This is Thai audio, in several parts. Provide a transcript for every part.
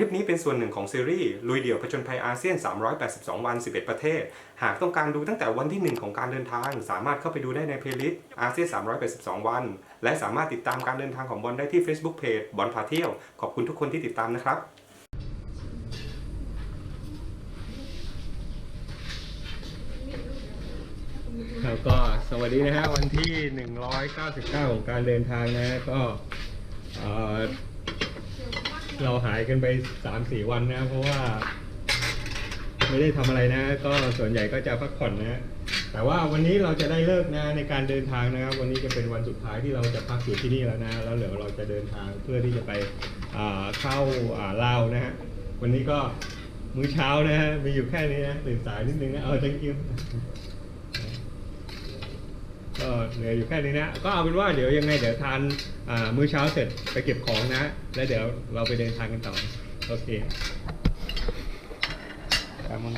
ลิปนี้เป็นส่วนหนึ่งของซีรีส์ลุยเดี่ยวผจญภัยอาเซียน 382 วัน 11 ประเทศ หากต้องการดูตั้งแต่วันที่ 1 ของการเดินทาง สามารถเข้าไปดูได้ในเพลย์ลิสต์อาเซียน 382 วัน และสามารถติดตามการเดินทางของบอลได้ที่ Facebook Page บอลพาเที่ยว ขอบคุณทุกคนที่ติดตามนะครับครับก็สวัสดีนะฮะวันที่ 199 ของการเดินทางนะฮะก็เอ่อ เราหายกันไป3-4วันนะ เพราะว่า ไม่ได้ทำอะไรนะ ก็ส่วนใหญ่ก็จะพักผ่อนนะฮะแต่ว่าวันนี้เราจะได้เลิกนะในการเดินทางนะครับ วันนี้จะเป็นวันสุดท้ายที่เราจะพักอยู่ที่นี่แล้วนะ แล้วเดี๋ยวเราจะเดินทางเพื่อที่จะไปเข้าอ่าลาวนะฮะวันนี้ก็มื้อเช้านะฮะมีอยู่แค่นี้นะตื่นสายนิดนึงนะเออ thank you ก็ ก็เหลืออยู่แค่นี้นะ ก็เอาเป็นว่าเดี๋ยวยังไงเดี๋ยวทานมื้อเช้าเสร็จไปเก็บของนะ แล้วเดี๋ยวเราไปเดินทางกันต่อ โอเคครับมึง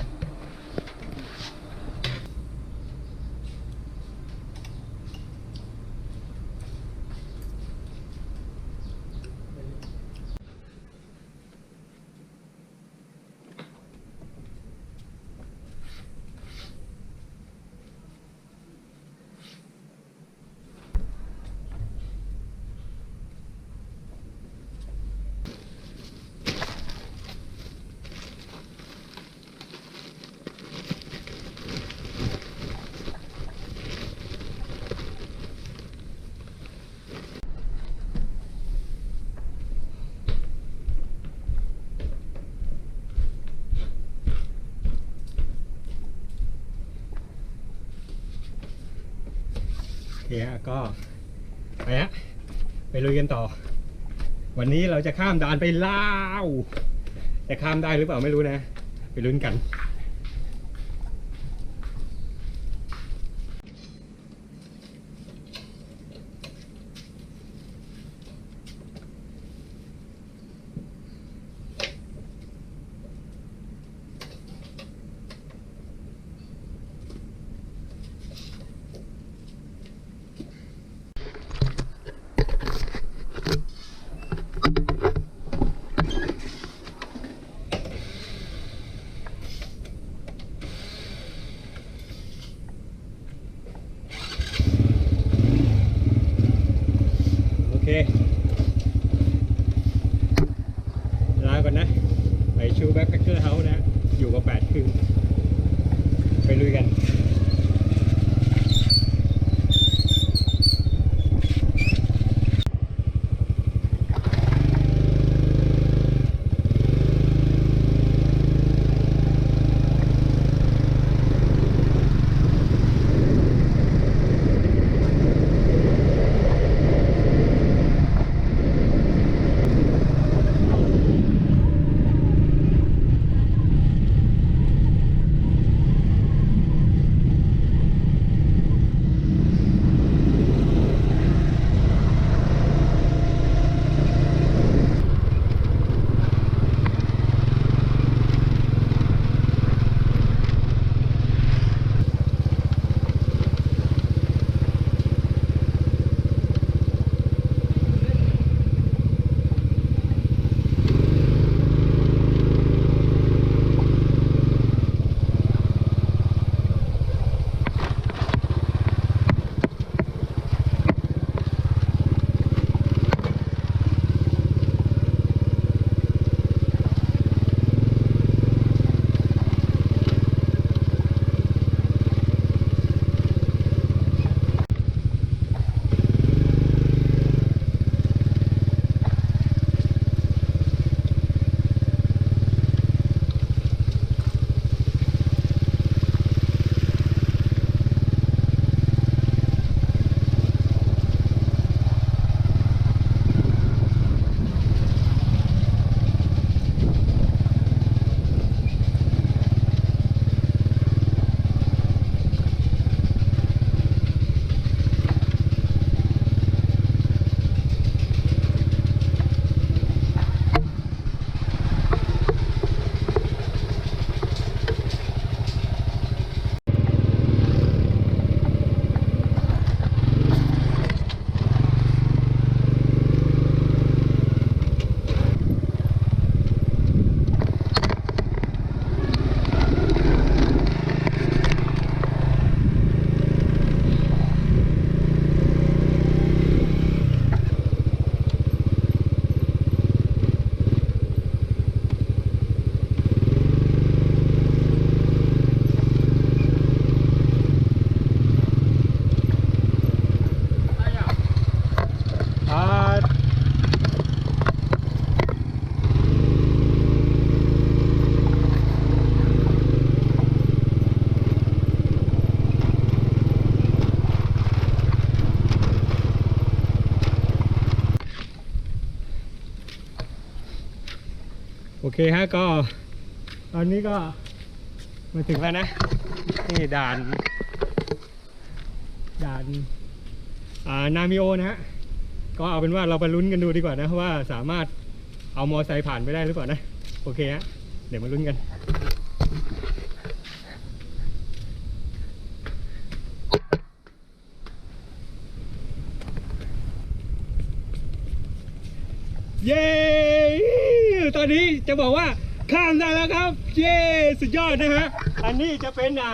ฮะก็ไปฮะไปลุยกันต่อ วันนี้เราจะข้ามด่านไปลาว จะข้ามได้หรือเปล่าไม่รู้นะ ไปลุ้นกัน โอเค ลาก่อนนะ ไปชู แบ็คแพคเกอร์เฮาส์นะ อยู่กับแปดคืนไปลุยกัน ฮะก็ตอนนี้ก็มาถึงแล้วนะ นี่ด่าน ด่านานามิโอนะฮะ ก็เอาเป็นว่าเราไปลุ้นกันดูดีกว่านะ ว่าสามารถเอามอไซค์ผ่านไปได้หรือเปล่านะ โอเคฮะ เดี๋ยวมาลุ้นกันเย้ ตอนนี้จะบอกว่าข้ามได้แล้วครับ เย้สุดยอดนะฮะ อันนี้จะเป็นอ่า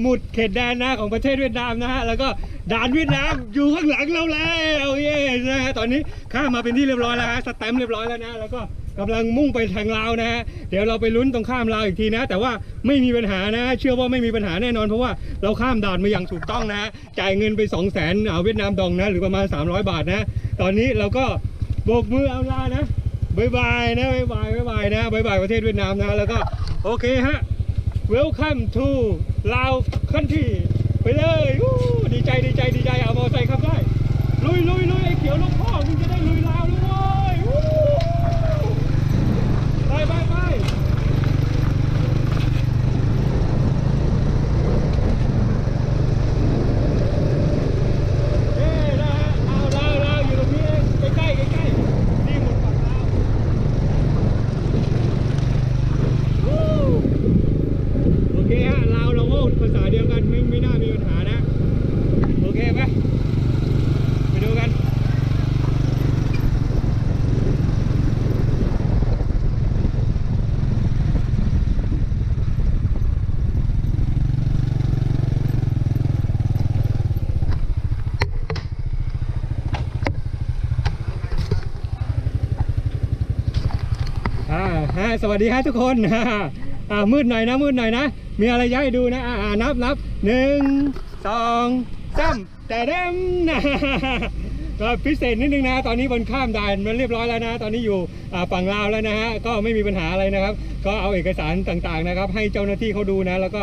หมุดเขตแดนนะของประเทศเวียดนามนะฮะ แล้วก็ด่านเวียดนามอยู่ข้างหลังเราแล้วเย้นะฮะตอนนี้ข้ามมาเป็นที่เรียบร้อยแล้วฮะสแตมป์เรียบร้อยแล้วนะ แล้วก็กำลังมุ่งไปทางลาวนะฮะ เดี๋ยวเราไปลุ้นตรงข้ามลาวอีกทีนะ แต่ว่าไม่มีปัญหานะ เชื่อว่าไม่มีปัญหาแน่นอนเพราะว่าเราข้ามด่านมาอย่างถูกต้องนะ จ่ายเงินไป 2 0 0 0 0 0เวียดนามดองนะ หรือประมาณ 300 บาทนะ ตอนนี้เราก็โบกมือเอาลานะ บายบายนะบายบายบายบายนะบายบายประเทศเวียดนามนะ แล้วก็โอเคฮะ Welcome to ลาวคันที่ไปเลยดีใจดีใจดีใจเอามอไซค์ขับได้ ลุยลุยลุยไอ้เขียวลูกพ่อมึงจะได้ลุยลาวแล้วเว้ยอู้ไปไปไปเย้นะฮะเอาลาวลาวอยู่ตรงนี้เองใกล้ๆใกล้ๆนี่หมดฝั่งลาว โอเคฮะเราวเราก็ภาษาเดียวกันไม่ไม่น่ามีปัญหานะ โอเคไหมไปดูกัน อ่าฮะ สวัสดีฮะทุกคนอ่ามืดหน่อยนะมืดหน่อยนะ มีอะไรจะให้ดูนะอ่านับนับหนึ่งสองสามแต่เด้มนะก็พิเศษนิดนึงนะตอนนี้บนข้ามด่านมันเรียบร้อยแล้วนะ ตอนนี้อยู่ฝั่งลาวแล้วนะฮะก็ไม่มีปัญหาอะไรนะครับ ก็เอาเอกสารต่างๆนะครับ ให้เจ้าหน้าที่เขาดูนะ แล้วก็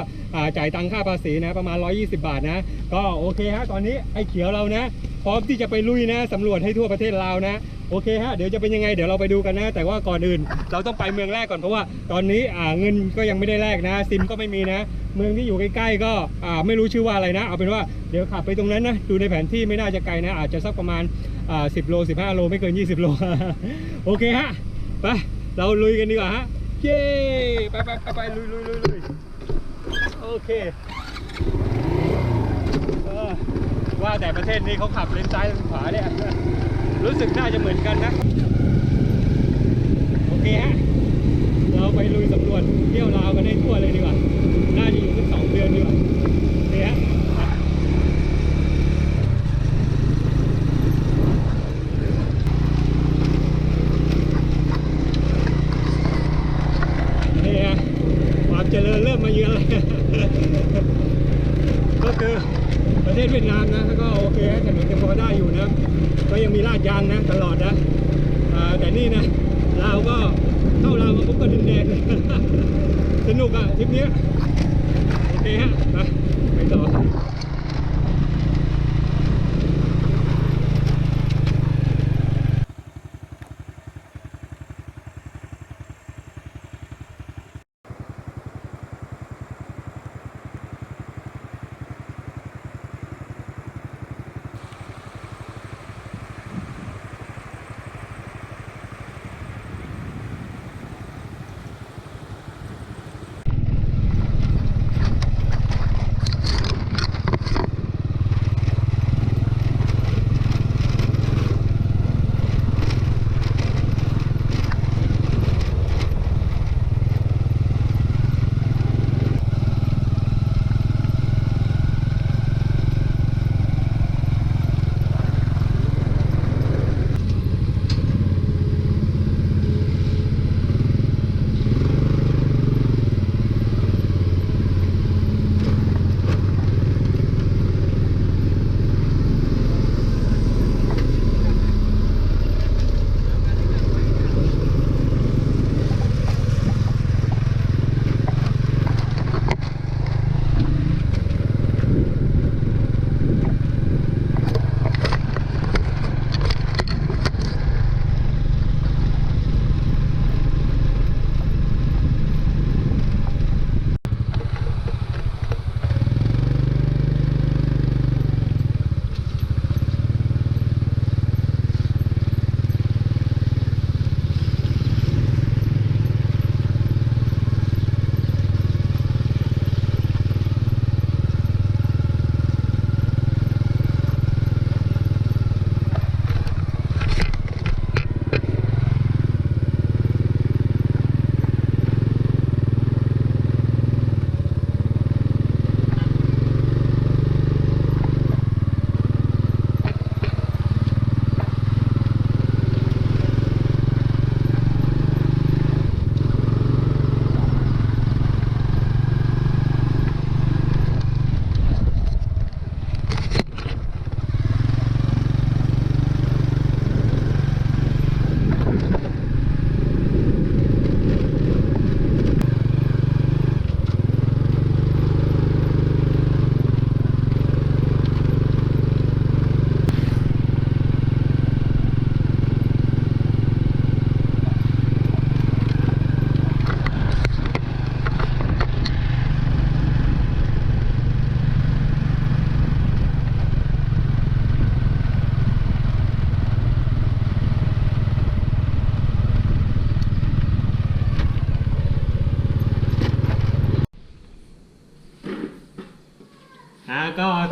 จ่ายตังค่าภาษีนะประมาณ 120 บาทนะ ก็โอเคฮะตอนนี้ไอ้เขียวเรานะ พร้อมที่จะไปลุยนะสำรวจให้ทั่วประเทศลาวนะโอเคฮะเดี๋ยวจะเป็นยังไงเดี๋ยวเราไปดูกันนะ แต่ว่าก่อนอื่น เราต้องไปเมืองแรกก่อนเพราะว่าตอนนี้อ่าเงินก็ยังไม่ได้แลกนะซิมก็ไม่มีนะ เมืองที่อยู่ใกล้ๆก็อ่าไม่รู้ชื่อว่าอะไรนะ เอาเป็นว่าเดี๋ยวขับไปตรงนั้นนะดูในแผนที่ไม่น่าจะไกลนะ อาจจะสักประมาณอ่า10โล15โลไม่เกิน20โลโอเคฮะไปเราลุยกันดีกว่าฮะเย้ไปไปไปไปลุยลุยลุยลุยโอเค ว่าแต่ประเทศนี้เขาขับเลนซ้ายเลนขวาเนี่ยรู้สึกน่าจะเหมือนกันนะ โอเคฮะ เราไปลุยสำรวจเที่ยวลาวกันได้ทั่วเลยดีกว่าน่า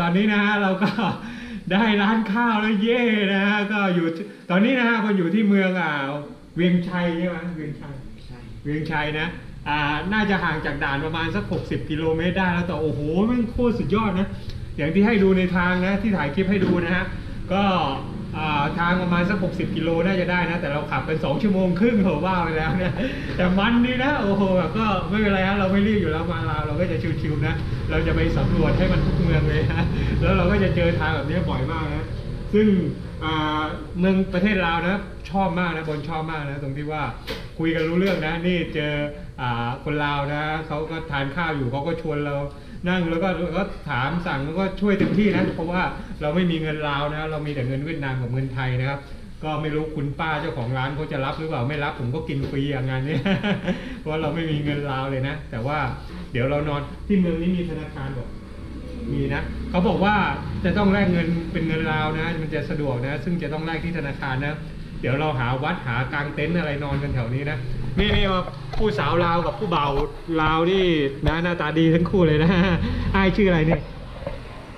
อนนี้นะฮะเราก็ได้ร้านข้าวแล้วเย่นะฮะก็อยู่ที่ตอนนี้นะฮะคนอยู่ที่เมืองอ่าเวียงชัยใช่ไหมเวียงชัยใช่เวียงชัยนะอ่าน่าจะห่างจากด่านประมาณสัก 60 กิโลเมตรได้แล้วแต่โอ้โหแมันโคตรสุดยอดนะ อย่างที่ให้ดูในทางนะที่ถ่ายคลิปให้ดูนะฮะก็อ่า ทางประมาณสัก 60 กิโลน่าจะได้นะ แต่เราขับเป็น 2 ชั่วโมงครึ่งโหว่าไปแล้วนะแต่มันนี่นะ โอ้โหแบบก็ไม่เป็นไรฮะเราไม่รีบอยู่แล้วมาลาเราก็จะชิวๆนะ เราจะไปสำรวจให้มันทุกเมืองเลยนะแล้วเราก็จะเจอทางแบบนี้บ่อยมากนะซึ่งเมืองประเทศลาวนะชอบมากนะบนชอบมากนะตรงที่ว่าคุยกันรู้เรื่องนะนี่เจออคนลาวนะเขาก็ทานข้าวอยู่เขาก็ชวนเรา นั่งแล้วก็แล้วก็ถามสั่งแล้วก็ช่วยเต็มที่นะเพราะว่าเราไม่มีเงินลาวนะเรามีแต่เงินเวียดนามกับเงินไทยนะครับก็ไม่รู้คุณป้าเจ้าของร้านเขาจะรับหรือเปล่าไม่รับผมก็กินฟรีอย่างงานนี้เพราะเราไม่มีเงินลาวเลยนะ แต่ว่าเดี๋ยวเรานอนที่เมืองนี้มีธนาคารบอกมีนะเขาบอกว่าจะต้องแลกเงินเป็นเงินลาวนะ มันจะสะดวกนะ ซึ่งจะต้องแลกที่ธนาคารนะ เดี๋ยวเราหาวัดหากลางเต็นท์อะไรนอนกันแถวนี้นะ นี่นี่มาผู้สาวลาวกับผู้เบาวลาวนี่นะหน้าตาดีทั้งคู่เลยนะไอ้ายชื่ออะไรเนี่ย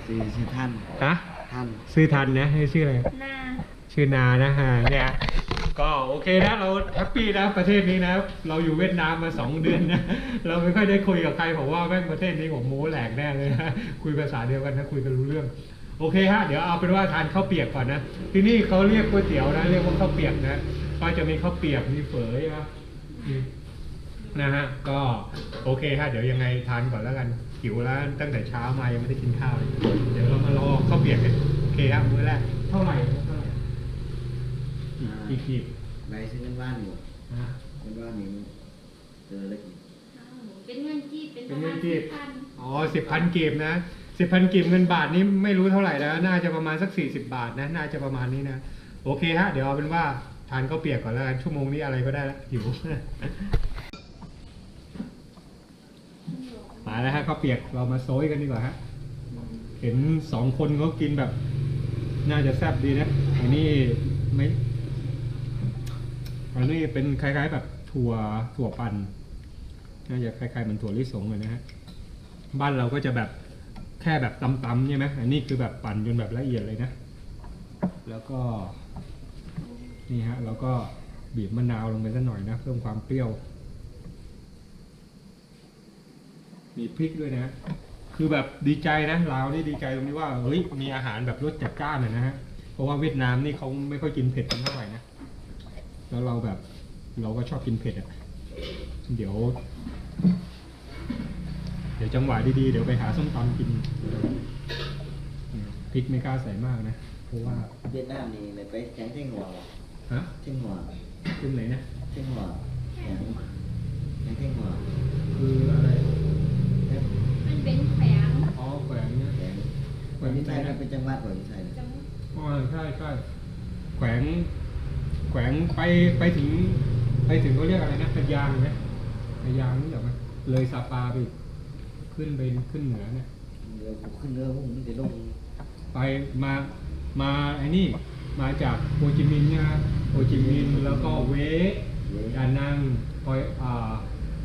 สี่ชื่อท่านฮะท่านชื่อทันนะให้ชื่ออะไร หน้า ชื่อนานะฮะเนี่ยก็โอเคนะเราแฮปปี้นะประเทศนี้นะ เราอยู่เวียดนามมาสองเดือนนะ เราไม่ค่อยได้คุยกับใครผมว่าแม่งประเทศนี้ผมโม้แหลกแน่เลยนะคุยภาษาเดียวกันนะคุยกันรู้เรื่อง โอเคฮะเดี๋ยวเอาเป็นว่าทานข้าวเปียกก่อนนะที่นี่เขาเรียกก๋วยเตี๋ยวนะเรียกว่าข้าวเปียกนะก็จะมีข้าวเปียกมีเฝอใช่ไหมมี นะฮะ ก็โอเคฮะเดี๋ยวยังไงทานก่อนแล้วกันหิวแล้วตั้งแต่เช้ามายังไม่ได้กินข้าวเลยเดี๋ยวเรามารอข้าวเปียกกันโอเคครับมื้อแรกเท่าไหร่เท่าไหร่กี่ขีดใบซื้อเงินบ้านอยู่นะเงินบ้านนี้เจอแล้วกี่เป็นเงินจีบเป็นเป็ปนระเงิมาณนกีสิบบพันอ๋อสิบพันกีบนะสิบพันกีบเงินบาทนี้ไม่รู้เท่าไหร่แล้ว น่าจะประมาณสักสี่สิบาทนะ น่าจะประมาณนี้นะ โอเคฮะ เดี๋ยวเอาเป็นว่า ทานข้าวเปียกก่อนแล้วกันชั่วโมงนี้อะไรก็ได้ล้วหิวมาแล้วฮะข้าวเปียกเรามาโซยกันดีกว่าฮะเห็นสองคนเขากินแบบ น่าจะแซ่บดีนะอันนี้ไม่อันนี้เป็นคล้ายๆ แบบถั่วถั่วปั่นน่าจะคล้ายๆเหมือนถั่วลิสงเลยนะฮะบ้านเราก็จะแบบแค่แบบตำๆใช่ไหมอันนี้คือแบบปั่นจนแบบละเอียดเลยนะ แล้วก็ นี่ฮะเราก็บีบมะนาวลงไปสักหน่อยนะเพิ่มความเปรี้ยว มีพริกด้วยนะคือแบบดีใจนะลาวนี่ดีใจตรงที่ว่าเฮ้ยมีอาหารแบบรสจัดจ้านหน่อยนะฮะเพราะว่าเวียดนามนี่เขาไม่ค่อยกินเผ็ดกันเท่าไหร่นะแล้วเราแบบเราก็ชอบกินเผ็ดอะเดี๋ยว เดี๋ยวจังหวะดีๆเดี๋ยวไปหาส้มตำกินพริกไม่กล้าใส่มากนะ เพราะว่าเวียดนามนี่ เลยไปแข่งเท่งหัวฮะเท่งหัวขึ้นไหนนะเท่งหัวแข่งแข่งเท่งหัวคืออะไรแข่งมันเป็นแผงอ๋อแขวงเนี่ยแข่งแขววันงนี้ที่ไทไหนยนะนะเป็นจังหวัดกว่าที่ไทยนะจังอ๋อใช่ใช่แขวง แขวงไปไปถึง ไปถึงเขาเรียกอะไรนะพะยางไหมพะยางนี่เหรอไหมเลยซาปาไปอีกขึ้นไปขึ้นเหนือเนี่ย เรือผมขึ้นเรือผมจะลงไปมามาไอ้นี่ มาจากโฮจิมินห์นะโฮจิมินห์แล้วก็เวดานังฮอยอ่า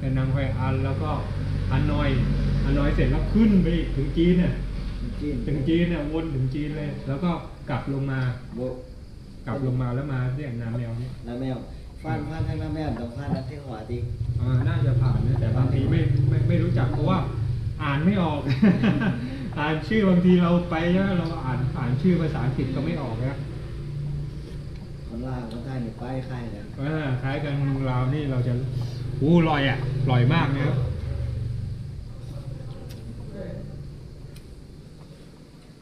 ดานังฮอยอันแล้วก็ฮานอยฮานอยเสร็จแล้วขึ้นไปอีกถึงจีนเนี่ยจีนถึงจีนเนี่ยวนถึงจีนเลย แล้วก็กลับลงมา โบกลับลงมาแล้วมาเรียกน้ำแมวเนี่ยน้าแมวฟาดฟาดให้น้าแมวต้องฟาดนักเท่งหัวตีอ่าน่าจะผ่านนะแต่บางทีไม่ไม่ไม่รู้จักเพราะว่าอ่านไม่ออก อ่านชื่อบางทีเราไปแล้วเราอ่านอ่านชื่อภาษาอังกฤษก็ไม่ออกนะ คนล่างคนไทยนี่ป้ายค่ายกันอ่าคล้ายกันเมืองลาวนี่เราจะอู้ลอยอะลอยมากนะครับ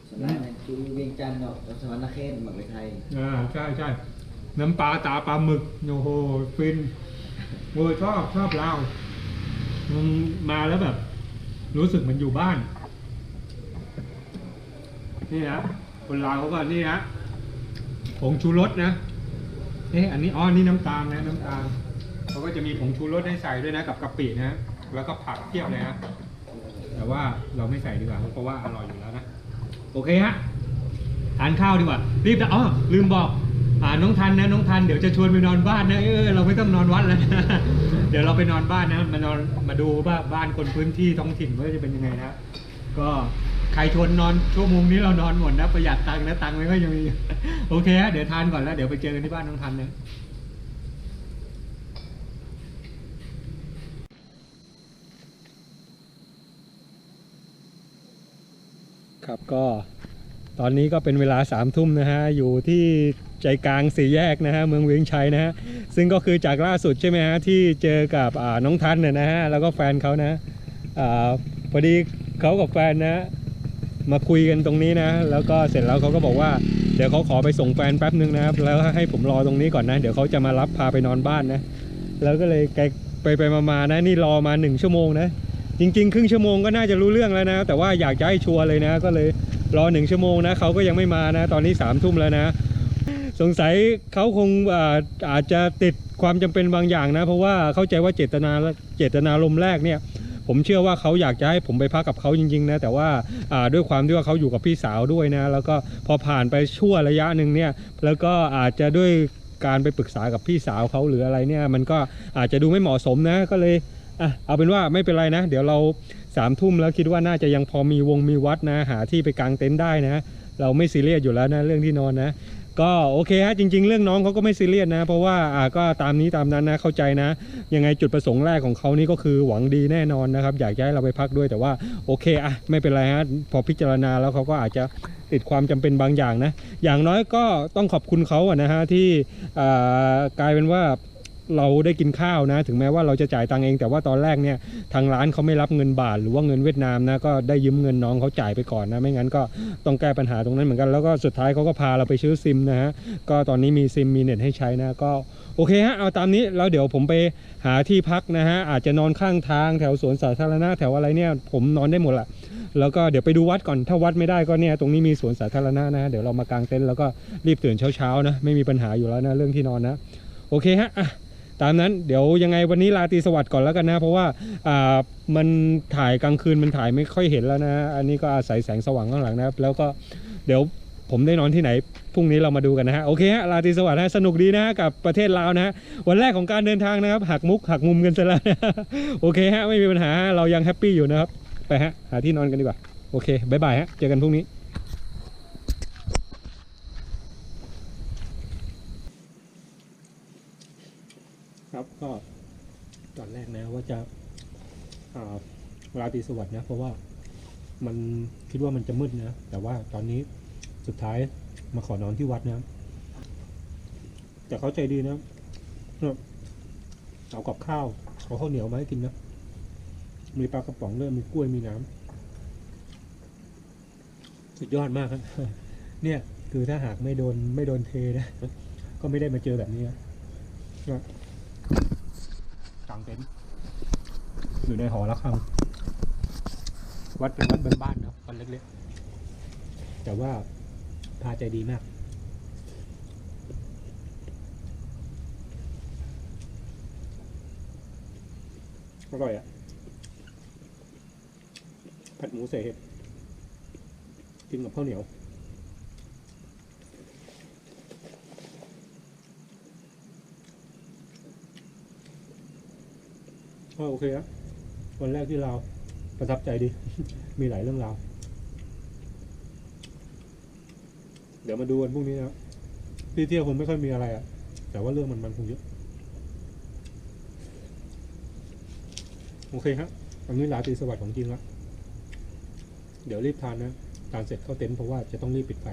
สมัยนั้นคือเวียงจันทร์เนาะสวรรณเขตหมักไปไทยอ่าใช่ใช่น้ำปลาตาปลาหมึกโอ้โหฟินโอ้ยชอบชอบลาวมันมาแล้วแบบ รู้สึกเหมันอยู่บ้าน นี่นะคนลาวเขาก็นี่นะผงชูรสนะเอ๊ะอันนี้อ๋อนี่น้ำตาลนะน้ำตาลเขาก็จะมีผงชูรสให้ใส่ด้วยนะกับกะปินะแล้วก็ผักเทียบเลยนะแต่ว่าเราไม่ใส่ดีกว่าเพราะว่าอร่อยอยู่แล้วนะโอเคฮะทานข้าวดีกว่า รีบนะอ๋อลืมบอกอ่าน้องทันนะน้องทันเดี๋ยวจะชวนไปนอนบ้านนะเออเราไม่ต้องนอนวัดแล้วนะเดี๋ยวเราไปนอนบ้านนะมานอนมาดูว่าบ้านคนพื้นที่ท้องถิ่นว่าจะเป็นยังไงนะก็ ใครชวนนอนชั่วโมงนี้เรานอนหมดนะประหยัดตังค์นะตังค์ไม่ค่อยจะมีโอเคฮะเดี๋ยวทานก่อนแล้วเดี๋ยวไปเจอกันที่บ้านน้องทันนะครับก็ตอนนี้ก็เป็นเวลาสามทุ่มนะฮะอยู่ที่ใจกลางสี่แยกนะฮะเมืองเวียงชัยนะฮะซึ่งก็คือจากล่าสุดใช่ไหมฮะที่เจอกับน้องทันเนี่ยนะฮะแล้วก็แฟนเขานะอ่าพอดีเขากับแฟนนะ มาคุยกันตรงนี้นะ แล้วก็เสร็จแล้วเขาก็บอกว่าเดี๋ยวเขาขอไปส่งแฟนแป๊บนึงนะครับ แล้วให้ผมรอตรงนี้ก่อนนะ เดี๋ยวเขาจะมารับพาไปนอนบ้านนะ แล้วก็เลยไกลไปไปมาๆนะนี่รอมาหนึ่งชั่วโมงนะจริง ๆ ครึ่งชั่วโมงก็น่าจะรู้เรื่องแล้วนะ แต่ว่าอยากจะให้ชัวร์เลยนะ ก็เลยรอหนึ่งชั่วโมงนะเขาก็ยังไม่มานะ ตอนนี้สามทุ่มแล้วนะ สงสัยเขาคงอาอาจจะติดความจำเป็นบางอย่างนะ เพราะว่าเข้าใจว่าเจตนาเจตนารมแรกเนี่ย ผมเชื่อว่าเขาอยากจะให้ผมไปพักกับเขาจริงๆนะแต่ว่าด้วยความที่ว่าเขาอยู่กับพี่สาวด้วยนะแล้วก็พอผ่านไปชั่วระยะหนึ่งเนี่ยแล้วก็อาจจะด้วยการไปปรึกษากับพี่สาวเขาหรืออะไรเนี่ยมันก็อาจจะดูไม่เหมาะสมนะก็เลยอะเอาเป็นว่าไม่เป็นไรนะ เดี๋ยวเราสามทุ่มแล้วคิดว่าน่าจะยังพอมีวงมีวัดนะ หาที่ไปกางเต็นท์ได้นะ เราไม่ซีเรียสอยู่แล้วนะเรื่องที่นอนนะ ก็โอเคฮะจริง ๆ เรื่องน้องเขาก็ไม่ซีเรียสนะ เพราะว่าอ่าก็ตามนี้ตามนั้นนะเข้าใจนะ ยังไงจุดประสงค์แรกของเขานี่ก็คือหวังดีแน่นอนนะครับ อยากให้เราไปพักด้วยแต่ว่าโอเคอะไม่เป็นไรฮะพอพิจารณาแล้วเขาก็อาจจะติดความจำเป็นบางอย่างนะ อย่างน้อยก็ต้องขอบคุณเขาอะนะฮะที่อ่ากลายเป็นว่า เราได้กินข้าวนะ ถึงแม้ว่าเราจะจ่ายตังเอง แต่ว่าตอนแรกเนี่ยทางร้านเขาไม่รับเงินบาท หรือว่าเงินเวียดนามนะก็ได้ยืมเงินน้องเขาจ่ายไปก่อนนะ ไม่งั้นก็ต้องแก้ปัญหาตรงนั้นเหมือนกันแล้วก็สุดท้ายเขาก็พาเราไปซื้อซิมนะฮะก็ตอนนี้มีซิมมีเน็ตให้ใช้นะก็โอเคฮะเอาตามนี้แล้วเดี๋ยวผมไปหาที่พักนะฮะอาจจะนอนข้างทางแถวสวนสาธารณะแถวอะไรเนี่ยผมนอนได้หมดละแล้วก็เดี๋ยวไปดูวัดก่อนถ้าวัดไม่ได้ก็เนี่ยตรงนี้มีสวนสาธารณะนะเดี๋ยวเรามากางเต็นท์แล้วก็รีบตื่นเช้าๆนะไม่มีปัญหาอยู่แล้วนะเรื่องที่นอนนะโอเคฮะ ตามนั้นเดี๋ยวยังไงวันนี้ลาตีสวัสดิ์ก่อนแล้วกันนะ เพราะว่าอ่ามันถ่ายกลางคืนมันถ่ายไม่ค่อยเห็นแล้วนะ อันนี้ก็อาศัยแสงสว่างข้างหลังนะครับ แล้วก็เดี๋ยวผมได้นอนที่ไหนพรุ่งนี้เรามาดูกันนะฮะโอเคฮะลาตีสวัสดิ์ฮะสนุกดีนะฮะกับประเทศลาวนะฮะวันแรกของการเดินทางนะครับหักมุกหักมุมกันซะแล้วนะโอเคฮะไม่มีปัญหาเรายังแฮปปี้อยู่นะครับไปฮะหาที่นอนกันดีกว่าโอเคบายบายฮะเจอกันพรุ่งนี้ ครับ ก็ตอนแรกนะว่า จะอ่าราตรีสวัสดิ์นะ เพราะว่ามันคิดว่ามันจะมืดนะ แต่ว่าตอนนี้สุดท้ายมาขอนอนที่วัดนะ แต่เขาใจดีนะเอากับข้าวเอาข้าวเหนียวมาให้กินนะ มีปลากระป๋องด้วยมีกล้วยมีน้ำสุดยอดมากครับ เนี่ยคือถ้าหากไม่โดนไม่โดนเทนะ ก็ไม่ได้มาเจอแบบนี้นะก็กางเต็นท์ อยู่ในหอระฆังวัดเป็นวัดบ้านๆนะวัดเล็กๆ แต่ว่าพาใจดีมาก อร่อยอะ ผัดหมูใส่เห็ดกินกับข้าวเหนียวก็โอเคครับ วันแรกที่เราประทับใจดี มีหลายเรื่องราว เดี๋ยวมาดูวันพรุ่งนี้นะครับที่เที่ยวคงไม่ค่อยมีอะไรอะ่ะ แต่ว่าเรื่องมันมันคงเยอะ โอเคครับอันนี้ลาตีสวัสดิ์ของจริงละเดี๋ยวรีบทานนะ ทานเสร็จเข้าเต็นท์เพราะว่าจะต้องรีบปิดไฟ